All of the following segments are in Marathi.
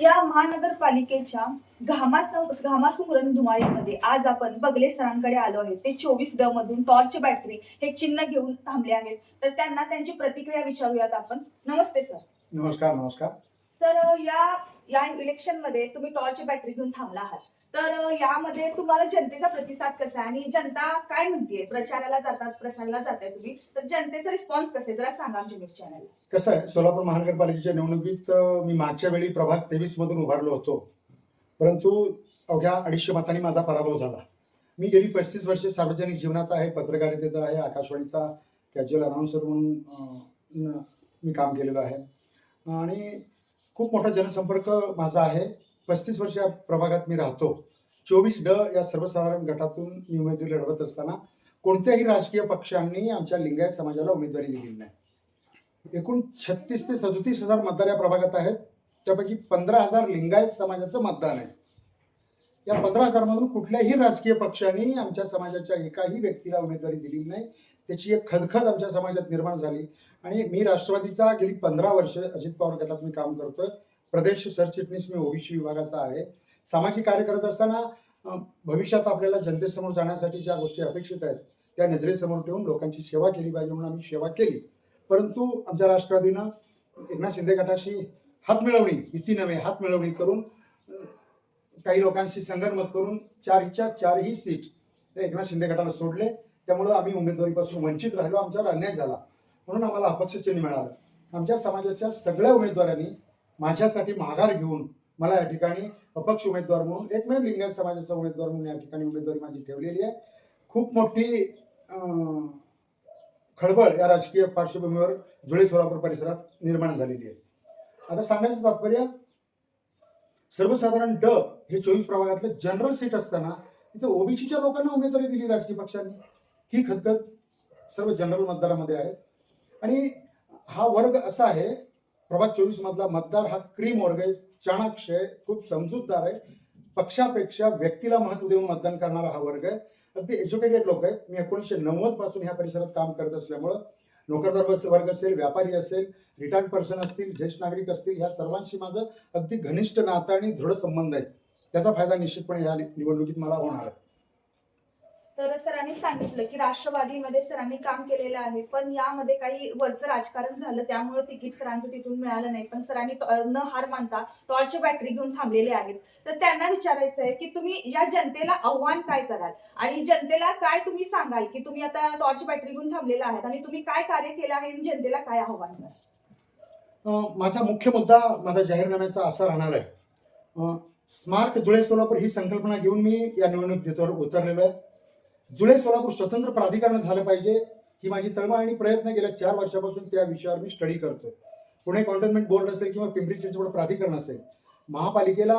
या महानगरपालिकेच्या घामास घामासुमरण धुमाळीमध्ये आज आपण बगले सरांकडे आलो आहे. ते चोवीस ड मधून टॉर्च बॅटरी हे चिन्ह घेऊन थांबले आहेत. तर त्यांना त्यांची प्रतिक्रिया विचारूयात आपण. नमस्ते सर. नमस्कार नमस्कार. सर या या इलेक्शनमध्ये तुम्ही टॉर्चची बॅटरी घेऊन थांबला आहात. तर यामध्ये तुम्हाला जनतेचा प्रतिसाद कसा आहे? आणि जनता काय म्हणतीये? प्रचाराला जातात प्रसाराला जाताय तुम्ही. तर जनतेचा रिस्पॉन्स कसा आहे? जरा सांगा आमच्या न्यूज चॅनल कसं आहे? सोलापूर महानगरपालिकेच्या निवडणुकीत अं, मी मागच्या वेळी प्रभाग तेवीस मधून उभारलो होतो. परंतु अवघ्या अडीचशे मतांनी माझा पराभव झाला. मी गेली पस्तीस वर्षे सार्वजनिक जीवनात आहे पत्रकारितेत आहे आकाशवाणीचा कॅज्युअल अनाऊन्सर म्हणून अं, न- मी काम केलेलं आहे. आणि खूप मोठा जनसंपर्क माझा आहे. पस्तीस वर्ष या प्रभागात मी राहतो. चोवीस ड या सर्वसाधारण गटातून मी उमेदवारी लढवत असताना कोणत्याही राजकीय पक्षांनी आमच्या लिंगायत समाजाला उमेदवारी दिलेली नाही. एकूण छत्तीस ते सदोतीस हजार मतदार या प्रभागात आहेत. त्यापैकी पंधरा हजार लिंगायत समाजाचं मतदान आहे. या पंधरा हजारमधून कुठल्याही राजकीय पक्षांनी आमच्या समाजाच्या एकाही व्यक्तीला उमेदवारी दिलेली नाही. त्याची एक खदखद आमच्या समाजात निर्माण झाली. आणि मी राष्ट्रवादीचा गेली पंधरा वर्ष अजित पवार गटात मी काम करतोय. प्रदेश सरचिटणीस मी ओबीसी विभागाचा आहे. सामाजिक कार्य करत असताना भविष्यात आपल्याला जनतेसमोर जाण्यासाठी ज्या गोष्टी अपेक्षित आहेत त्या नजरेसमोर ठेवून लोकांची सेवा केली पाहिजे म्हणून आम्ही सेवा केली. परंतु आमच्या राष्ट्रवादीनं एकनाथ शिंदे गटाशी हात मिळवणी युती नव्हे हात मिळवणी करून काही लोकांशी संगनमत करून चारच्या चारही सीट ते एकनाथ शिंदे गटाला सोडले. त्यामुळं आम्ही उमेदवारीपासून वंचित राहिलो. आमच्यावर अन्याय झाला. म्हणून आम्हाला अपक्ष चिन्ह मिळालं. आमच्या समाजाच्या सगळ्या उमेदवारांनी माझ्यासाठी माघार घेऊन मला या ठिकाणी अपक्ष उमेदवार म्हणून एकमेव लिंगायत समाजाचा उमेदवार म्हणून या ठिकाणी उमेदवारी माझी ठेवलेली आहे. खूप मोठी खळबळ या राजकीय पार्श्वभूमीवर जुळे सोलापूर परिसरात निर्माण झालेली आहे. आता सांगायचं तात्पर्य सर्वसाधारण ड हे चोवीस प्रभागातलं जनरल सीट असताना तिथं ओबीसीच्या लोकांना उमेदवारी दिली राजकीय पक्षांनी. ही खतखत सर्व जनरल मतदारामध्ये आहे. आणि हा वर्ग असा आहे प्रभाग चोवीस मधला मतदार हा क्रीम वर्ग आहे चाणाक्ष आहे खूप समजूतदार आहे. पक्षापेक्षा व्यक्तीला महत्त्व देऊन मतदान करणारा हा वर्ग आहे. अगदी एज्युकेटेड लोक आहेत. मी एकोणीसशे नव्वदपासून ह्या परिसरात काम करत असल्यामुळं नोकरदार वर्ग- असेल व्यापारी असेल रिटायर्ड पर्सन असतील ज्येष्ठ नागरिक असतील ह्या सर्वांशी माझं अगदी घनिष्ठ नातं आणि दृढ संबंध आहे. त्याचा फायदा निश्चितपणे या निवडणुकीत मला होणार आहे. तर सरांनी सांगितलं की राष्ट्रवादीमध्ये सरांनी काम केलेलं आहे पण यामध्ये काही वरचं राजकारण झालं त्यामुळे तिकीट सरांचं तिथून मिळालं नाही. पण सरांनी न हार मानता टॉर्च बॅटरी घेऊन थांबलेले आहेत. तर त्यांना विचारायचं आहे की तुम्ही या जनतेला आव्हान काय कराल? आणि जनतेला काय तुम्ही सांगाल की तुम्ही आता टॉर्च बॅटरी घेऊन थांबलेला आहात आणि तुम्ही काय कार्य केलं आहे आणि जनतेला काय आव्हान कराल? माझा मुख्य मुद्दा माझा जाहीरनाम्याचा असा राहणार आहे. स्मार्ट जुळे सोलापूर ही संकल्पना घेऊन मी या निवडणुकीत उतरलेलो आहे. जुळे सोलापूर स्वतंत्र प्राधिकरण झालं पाहिजे ही माझी तळमळ आणि प्रयत्न गेल्या चार वर्षापासून त्या विषयावर मी स्टडी करतो. पुणे कॉन्टोनमेंट बोर्ड असेल किंवा पिंपरी चिंचवड प्राधिकरण असेल महापालिकेला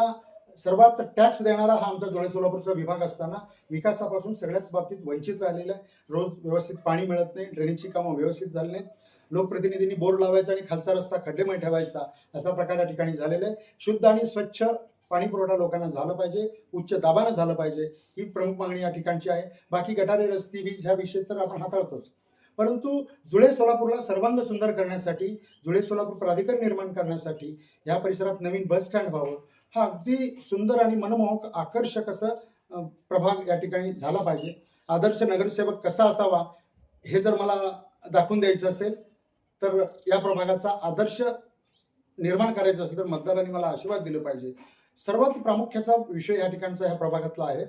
सर्वात टॅक्स देणारा हा आमचा जुळे सोलापूरचा विभाग असताना विकासापासून सगळ्याच बाबतीत वंचित राहिलेला आहे. रोज व्यवस्थित पाणी मिळत नाही ड्रेनेजची कामं व्यवस्थित झाली नाहीत. लोकप्रतिनिधींनी बोर्ड लावायचा आणि खालचा रस्ता खड्डेमय ठेवायचा असा प्रकार या ठिकाणी झालेला आहे. शुद्ध आणि स्वच्छ पाणी पुरवठा लोकांना झाला पाहिजे उच्च दाबानं झालं पाहिजे ही प्रमुख मागणी या ठिकाणची आहे. बाकी गटारे रस्ती वीज ह्या विषय तर आपण हाताळतोच. परंतु जुळे सोलापूरला सर्वांग सुंदर करण्यासाठी जुळे सोलापूर प्राधिकरण निर्माण करण्यासाठी या परिसरात नवीन बस स्टँड व्हावं हा अगदी सुंदर आणि मनमोहक आकर्षक असं प्रभाग या ठिकाणी झाला पाहिजे. आदर्श नगरसेवक कसा असावा हे जर मला दाखवून द्यायचं असेल तर या प्रभागाचा आदर्श निर्माण करायचं असेल तर मतदारांनी मला आशीर्वाद दिले पाहिजे. सर्वात प्रामुख्याचा विषय या ठिकाणचा ह्या प्रभागातला आहे.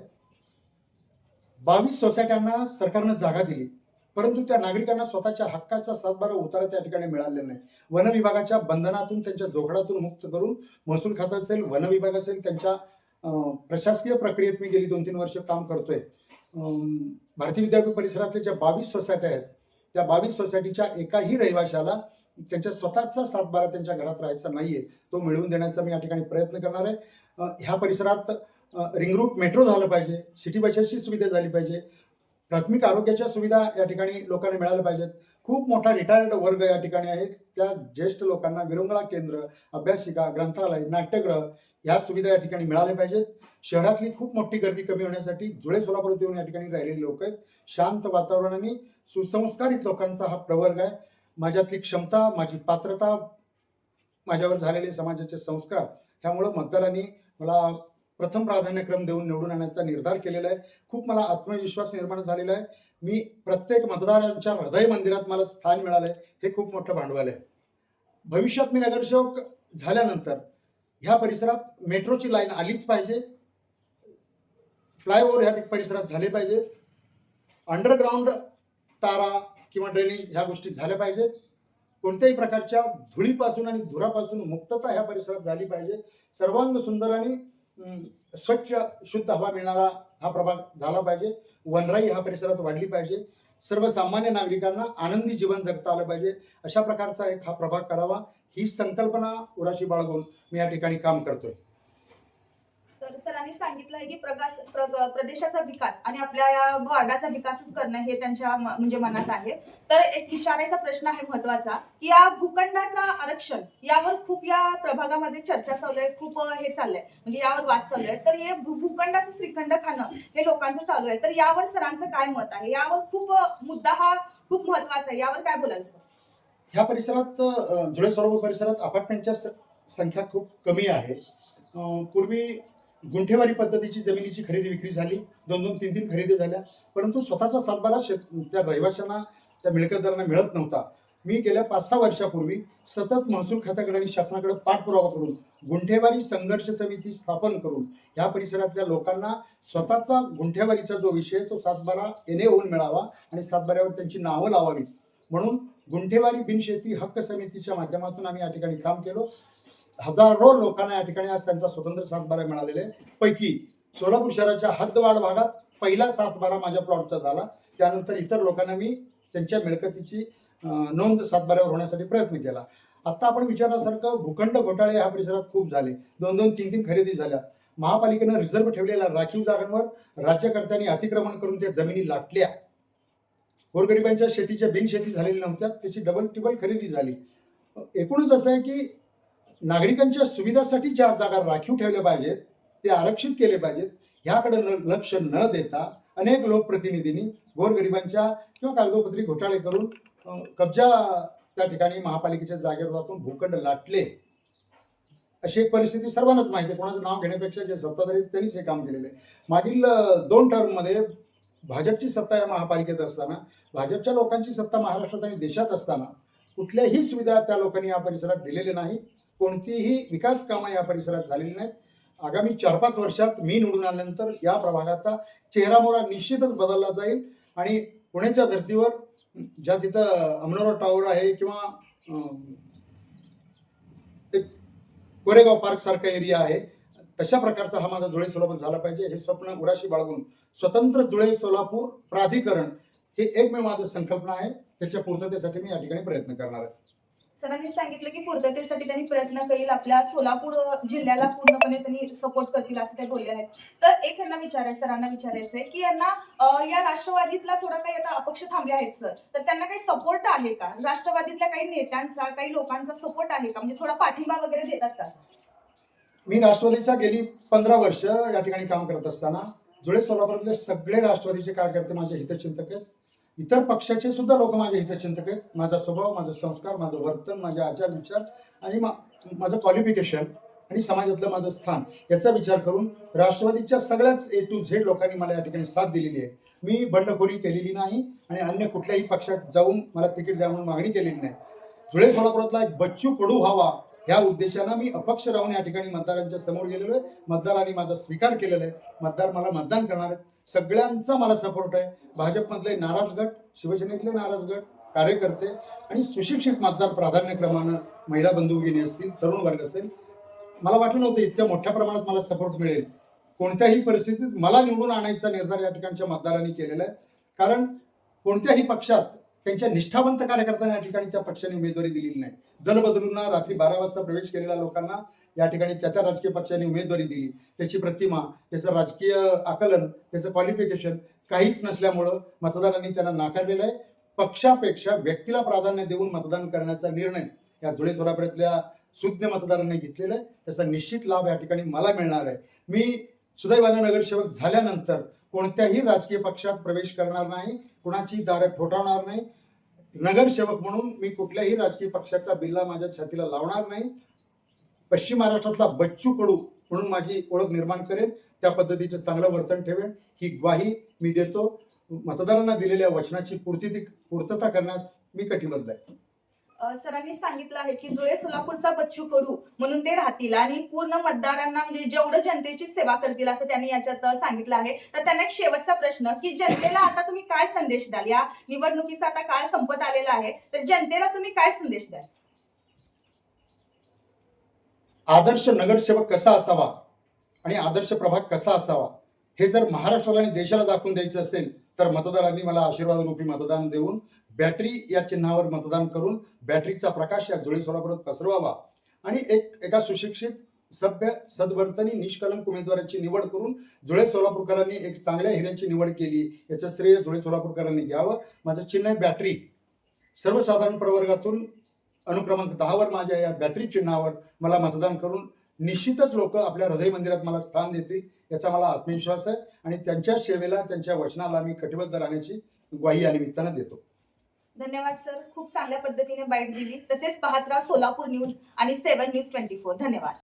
बावीस सोसायट्यांना सरकारनं जागा दिली. परंतु त्या नागरिकांना स्वतःच्या हक्काचा सातबारा उतारा त्या ठिकाणी मिळालेला नाही. वन विभागाच्या बंधनातून त्यांच्या जोखडातून मुक्त करून महसूल खातं असेल वन विभाग असेल त्यांच्या प्रशासकीय प्रक्रियेत मी गेली दोन तीन वर्ष काम करतोय. अं, भारतीय विद्यापीठ परिसरातल्या ज्या बावीस सोसायट्या आहेत त्या बावीस सोसायटीच्या एकाही रहिवाशाला त्यांच्या स्वतःचा सातबारा त्यांच्या घरात राहायचा नाहीये. तो मिळवून देण्याचा मी या ठिकाणी प्रयत्न करणार आहे. ह्या परिसरात रिंग रूट मेट्रो झालं पाहिजे सिटी बसेसची सुविधा झाली पाहिजे प्राथमिक आरोग्याच्या सुविधा या ठिकाणी लोकांना मिळाल्या पाहिजेत. खूप मोठा रिटायर्ड वर्ग या ठिकाणी आहेत. त्या ज्येष्ठ लोकांना विरंगुळा केंद्र अभ्यासिका ग्रंथालय नाट्यगृह या सुविधा या ठिकाणी मिळाल्या पाहिजेत. शहरातली खूप मोठी गर्दी कमी होण्यासाठी जुळे सोलापूर येऊन या ठिकाणी राहिलेले लोक आहेत. शांत वातावरणाने सुसंस्कारित लोकांचा हा प्रवर्ग आहे. माझ्यातली क्षमता माझी पात्रता माझ्यावर झालेले समाजाचे संस्कार ह्यामुळं मतदारांनी मला प्रथम प्राधान्यक्रम देऊन निवडून आणण्याचा निर्धार केलेला आहे. खूप मला आत्मविश्वास निर्माण झालेला आहे. मी प्रत्येक मतदारांच्या हृदय मंदिरात मला स्थान मिळालं आहे. हे खूप मोठं भांडवल आहे. भविष्यात मी नगरसेवक झाल्यानंतर ह्या परिसरात मेट्रोची लाईन आलीच पाहिजे. फ्लायओव्हर ह्या परिसरात झाले पाहिजे. अंडरग्राऊंड तारा किंवा ड्रेनेज ह्या गोष्टी झाल्या पाहिजेत. कोणत्याही प्रकारच्या धुळीपासून आणि धुरापासून मुक्तता ह्या परिसरात झाली पाहिजे. सर्वांग सुंदर आणि स्वच्छ शुद्ध हवा मिळणारा हा प्रभाग झाला पाहिजे. वनराई ह्या परिसरात वाढली पाहिजे. सर्वसामान्य नागरिकांना आनंदी जीवन जगता आलं पाहिजे. अशा प्रकारचा एक हा प्रभाग करावा. ही संकल्पना उराशी बाळगून मी या ठिकाणी काम करतोय. तर सरांनी सांगितलं आहे की प्रकाश प्रग- प्रदेशाचा विकास आणि आपल्या या वार्डाचा विकासच करणं हे त्यांच्या म्हणजे मनात आहे. तर एक विचारायचा प्रश्न आहे महत्त्वाचा की या भूखंडाचा आरक्षण यावर खूप या प्रभागामध्ये चर्चा चालू आहे खूप हे चाललंय. म्हणजे यावर वाद चालू आहे तर हे भूखंडाचं श्रीखंड खाणं हे लोकांचं चालू आहे तर यावर सरांचं काय मत आहे? यावर खूप मुद्दा हा खूप महत्त्वाचा आहे. यावर काय बोलायचं ह्या परिसरात जुळे सरोवर परिसरात अपार्टमेंटच्या संख्या खूप कमी आहे. पूर्वी गुंठेवारी पद्धतीची जमिनीची खरेदी विक्री झाली. दोन दोन तीन तीन खरेदी झाल्या. परंतु स्वतःचा सातबारा शेत त्या रहिवाशांना त्या मिळकतदारांना मिळत नव्हता. मी गेल्या पाच सहा वर्षापूर्वी सतत महसूल खात्याकडे आणि शासनाकडे पाठपुरावा करून गुंठेवारी संघर्ष समिती स्थापन करून या परिसरातल्या लोकांना स्वतःचा गुंठेवारीचा जो विषय तो सातबारा येणे होऊन मिळावा आणि सातबाऱ्यावर त्यांची नावं लावावी म्हणून गुंठेवारी बिनशेती हक्क समितीच्या माध्यमातून आम्ही या ठिकाणी काम केलो. हजारो लोकांना या ठिकाणी आज त्यांचा स्वतंत्र सातबारा मिळालेला आहे. पैकी सोलापूर शहराच्या हद्दवाढ भागात पहिला सातबारा माझ्या प्लॉटचा झाला. त्यानंतर इतर लोकांना मी त्यांच्या मिळकतीची नोंद सातबाऱ्यावर होण्यासाठी प्रयत्न केला. आता आपण विचारल्यासारखं भूखंड घोटाळे ह्या परिसरात खूप झाले. दोन दोन तीन तीन खरेदी झाल्या. महापालिकेनं रिझर्व्ह ठेवलेल्या राखीव जागांवर राज्यकर्त्यांनी अतिक्रमण करून त्या जमिनी लाटल्या. गोरगरिबांच्या शेतीच्या बिनशेती झालेल्या नव्हत्या. त्याची डबल टिबल खरेदी झाली. एकूणच असं आहे की नागरिकांच्या सुविधासाठी ज्या जागा राखीव ठेवल्या पाहिजेत ते आरक्षित केले पाहिजेत ह्याकडे लक्ष न देता अनेक लोकप्रतिनिधींनी गोरगरिबांच्या किंवा कागदोपत्री घोटाळे करून कब्जा त्या ठिकाणी महापालिकेच्या जागेवर आपण भूखंड लाटले. अशी एक परिस्थिती सर्वांनाच माहिती आहे. कोणाचं नाव घेण्यापेक्षा जे सत्ताधारी त्यांनीच हे काम केलेलं आहे. मागील दोन टर्ममध्ये भाजपची सत्ता या महापालिकेत असताना भाजपच्या लोकांची सत्ता महाराष्ट्रात आणि देशात असताना कुठल्याही सुविधा त्या लोकांनी या परिसरात दिलेल्या नाही कोणतीही विकास कामं या परिसरात झालेली नाहीत. आगामी चार पाच वर्षात मी निवडून आल्यानंतर या प्रभागाचा चेहरामोहरा निश्चितच बदलला जाईल. आणि पुण्याच्या धर्तीवर ज्या तिथं अमनोरा टॉवर आहे किंवा एक कोरेगाव पार्क सारखा एरिया आहे तशा प्रकारचा हा माझा जुळे सोलापूर झाला पाहिजे. हे स्वप्न उराशी बाळगून स्वतंत्र जुळे सोलापूर प्राधिकरण हे एकमेव माझं संकल्पना आहे. त्याच्या पूर्ततेसाठी मी या ठिकाणी प्रयत्न करणार आहे. सरांनी सांगितलं की पूर्ततेसाठी त्यांनी प्रयत्न करील. आपल्या सोलापूर जिल्ह्याला पूर्णपणे त्यांनी सपोर्ट करतील असं ते बोलले आहेत. तर एक यांना विचारायचं सरांना विचारायचं आहे की यांना या राष्ट्रवादीतला थोडा काही आता अपक्ष थांबले आहेत सर. तर त्यांना काही सपोर्ट आहे का? राष्ट्रवादीतल्या काही नेत्यांचा काही लोकांचा सपोर्ट आहे का? म्हणजे थोडा पाठिंबा वगैरे देतात का सर? मी राष्ट्रवादीचा गेली पंधरा वर्ष या ठिकाणी काम करत असताना जुळे सोलापूरातले सगळे राष्ट्रवादीचे कार्यकर्ते माझे हितचिंतक आहेत. इतर पक्षाचे सुद्धा लोक माझे हितचिंतक आहेत. माझा स्वभाव माझा संस्कार माझं वर्तन माझे आचार विचार आणि मा माझं क्वालिफिकेशन आणि समाजातलं माझं स्थान याचा विचार करून राष्ट्रवादीच्या सगळ्याच ए टू झेड लोकांनी मला या ठिकाणी साथ दिलेली आहे. मी बंडखोरी केलेली नाही आणि अन्य कुठल्याही पक्षात जाऊन मला तिकीट द्या म्हणून मागणी केलेली नाही. जुळे सोलापुरातला एक बच्चू कडू व्हावा ह्या उद्देशानं मी अपक्ष राहून या ठिकाणी मतदारांच्या समोर गेलेलो आहे. मतदारांनी माझा स्वीकार केलेला आहे. मतदार मला मतदान करणार आहेत. सगळ्यांचा मला सपोर्ट आहे. भाजपमधले नाराज गट शिवसेनेतले नाराज गट कार्यकर्ते आणि सुशिक्षित मतदार प्राधान्यक्रमानं महिला बंधुगिनी असतील तरुण वर्ग असेल मला वाटलं नव्हतं इतक्या मोठ्या प्रमाणात मला सपोर्ट मिळेल. कोणत्याही परिस्थितीत मला निवडून आणायचा निर्धार या ठिकाणच्या मतदारांनी केलेला आहे. कारण कोणत्याही पक्षात त्यांच्या निष्ठावंत कार्यकर्त्यांना या ठिकाणी त्या पक्षाने उमेदवारी दिलेली नाही. दल बदलूंना रात्री बारा वाजता प्रवेश केलेल्या लोकांना या ठिकाणी त्याच्या राजकीय पक्षाने उमेदवारी दिली. त्याची प्रतिमा त्याचं राजकीय आकलन त्याचं क्वालिफिकेशन काहीच नसल्यामुळं मतदारांनी त्यांना नाकारलेलं आहे. पक्षापेक्षा व्यक्तीला प्राधान्य देऊन मतदान करण्याचा निर्णय या जुळे सोलापुरातल्या सुज्ञ मतदारांनी घेतलेला आहे. त्याचा निश्चित लाभ या ठिकाणी मला मिळणार आहे. मी सुदैवानं नगरसेवक झाल्यानंतर कोणत्याही राजकीय पक्षात प्रवेश करणार नाही कुणाची दारं ठोठावणार नाही. नगरसेवक म्हणून मी कुठल्याही राजकीय पक्षाचा बिल्ला माझ्या छातीला लावणार नाही. पश्चिम महाराष्ट्रातला बच्चू कडू म्हणून माझी ओळख निर्माण करेन. त्या पद्धतीचं चांगलं वर्तन ठेवेन. ही ग्वाही मी देतो. मतदारांना दिलेल्या वचनाची पूर्ती पूर्तता करण्यास मी कटिबद्ध आहे. सरांनी सांगितलं आहे की जुळे सोलापूरचा बच्चू कडू म्हणून ते राहतील आणि पूर्ण मतदारांना म्हणजे जेवढं जनतेची सेवा करतील असं त्यांनी याच्यात सांगितलं आहे. तर त्यांना एक शेवटचा प्रश्न की जनतेला आता तुम्ही काय संदेश द्याल? या निवडणुकीचा आता काळ संपत आलेला आहे. तर जनतेला तुम्ही काय संदेश द्याल? आदर्श नगरसेवक कसा असावा आणि आदर्श प्रभाग कसा असावा? हे जर महाराष्ट्राला आणि देशाला दाखवून द्यायचं असेल तर मतदारांनी मला आशीर्वाद रूपी मतदान देऊन बॅटरी या चिन्हावर मतदान करून बॅटरीचा प्रकाश या जुळे पसरवावा. आणि एक एका सुशिक्षित सभ्य सद्वर्तनी निष्कलंक उमेदवाराची निवड करून जुळे सोलापूरकरांनी एक चांगल्या हिऱ्याची निवड केली. याचं श्रेय जुळे सोलापूरकरांनी घ्यावं. माझं चिन्ह आहे बॅटरी. सर्वसाधारण प्रवर्गातून अनुक्रमांक दहावर माझ्या या बॅटरी चिन्हावर मला मतदान करून निश्चितच लोक आपल्या हृदय मंदिरात मला स्थान देतील याचा मला आत्मविश्वास आहे. आणि त्यांच्या सेवेला त्यांच्या वचनाला मी कटिबद्ध राहण्याची ग्वाही या निमित्तानं देतो. धन्यवाद सर खूप चांगल्या पद्धतीने बाईट दिली. तसेच पाहत राहा सोलापूर न्यूज आणि सेवन न्यूज ट्वेंटी फोर धन्यवाद.